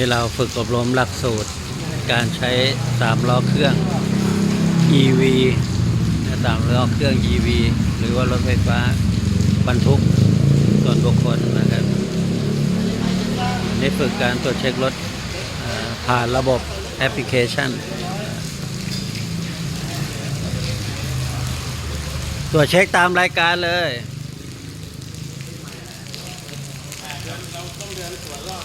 นี่เราฝึกอบรมหลักสูตร การใช้สามล้อเครื่อง EV สามล้อเครื่อง EV หรือว่ารถไฟฟ้าบรรทุกส่วนบุคคลนะครับนี่ฝึกการตรวจเช็ครถผ่านระบบแอปพลิเคชัน ตรวจเช็คตามรายการเลยเราต้องเดินสวนรอบ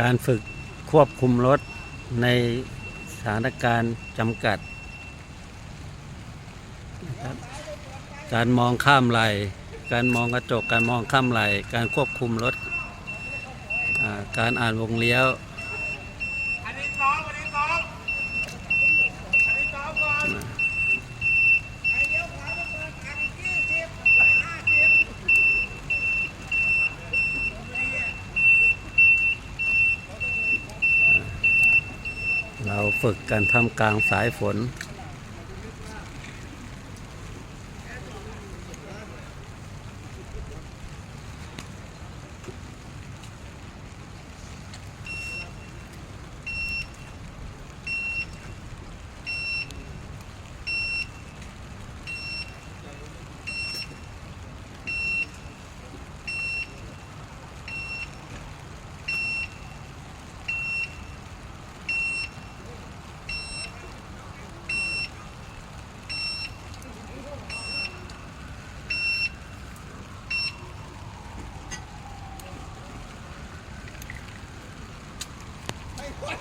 การฝึกควบคุมรถในสถานการณ์จำกัด การมองข้ามไหลการมองกระจก การมองข้ามไหลการควบคุมรถ การอ่านวงเลี้ยว อันนี้ซ้อมอันนี้ซ้อมอันนี้ซ้อมก่อนไอ้เลี้ยวขวามาเปิดทางอีกยี่สิบห้าสิบ เรา ฝึกการทำกลางสายฝน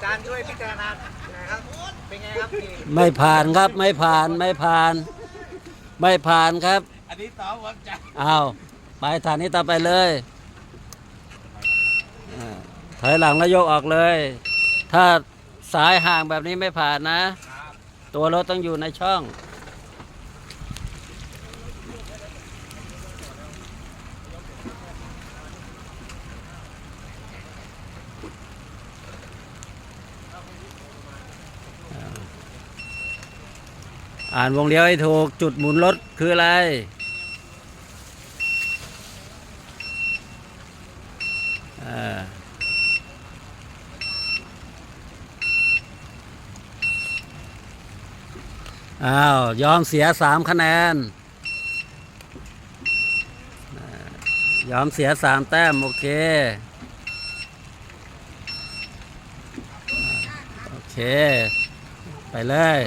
อาจารย์ช่วยพิจารณาไงครับ เป็นไงครับพี่ไม่ผ่านครับ ไม่ผ่านไม่ผ่าน ไม่ผ่านครับ อันนี้ซ้อมวัดใจเอาไปฐานนี้ต่อไปเลยอ่าถอยหลังแล้วยกออกเลย ถ้าสายห่างแบบนี้ไม่ผ่านนะ ตัวรถต้องอยู่ในช่อง อ่านวงเลี้ยวให้ถูก จุดหมุนรถคืออะไรอา้าว ยอมเสียสามคะแนน ยอมเสียสามแต้ม โอเค โอเค ไปเลย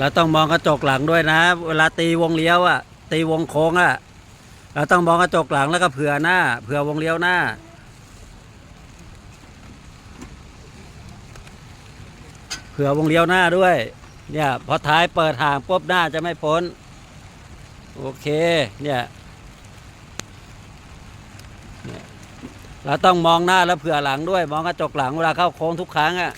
เราต้องมองกระจกหลังด้วยนะ เวลาตีวงเลี้ยวอะตีวงโค้งอะเราต้องมองกระจกหลังแล้วก็เผื่อหน้า เผื่อวงเลี้ยวหน้า เผื่อวงเลี้ยวหน้าด้วย เนี่ยพอท้ายเปิดห่างปุ๊บหน้าจะไม่พ้น โอเค เนี่ยเนี่ยเราต้องมองหน้าแล้วเผื่อหลังด้วย มองกระจกหลังเวลาเข้าโค้งทุกครั้งอะ่ะ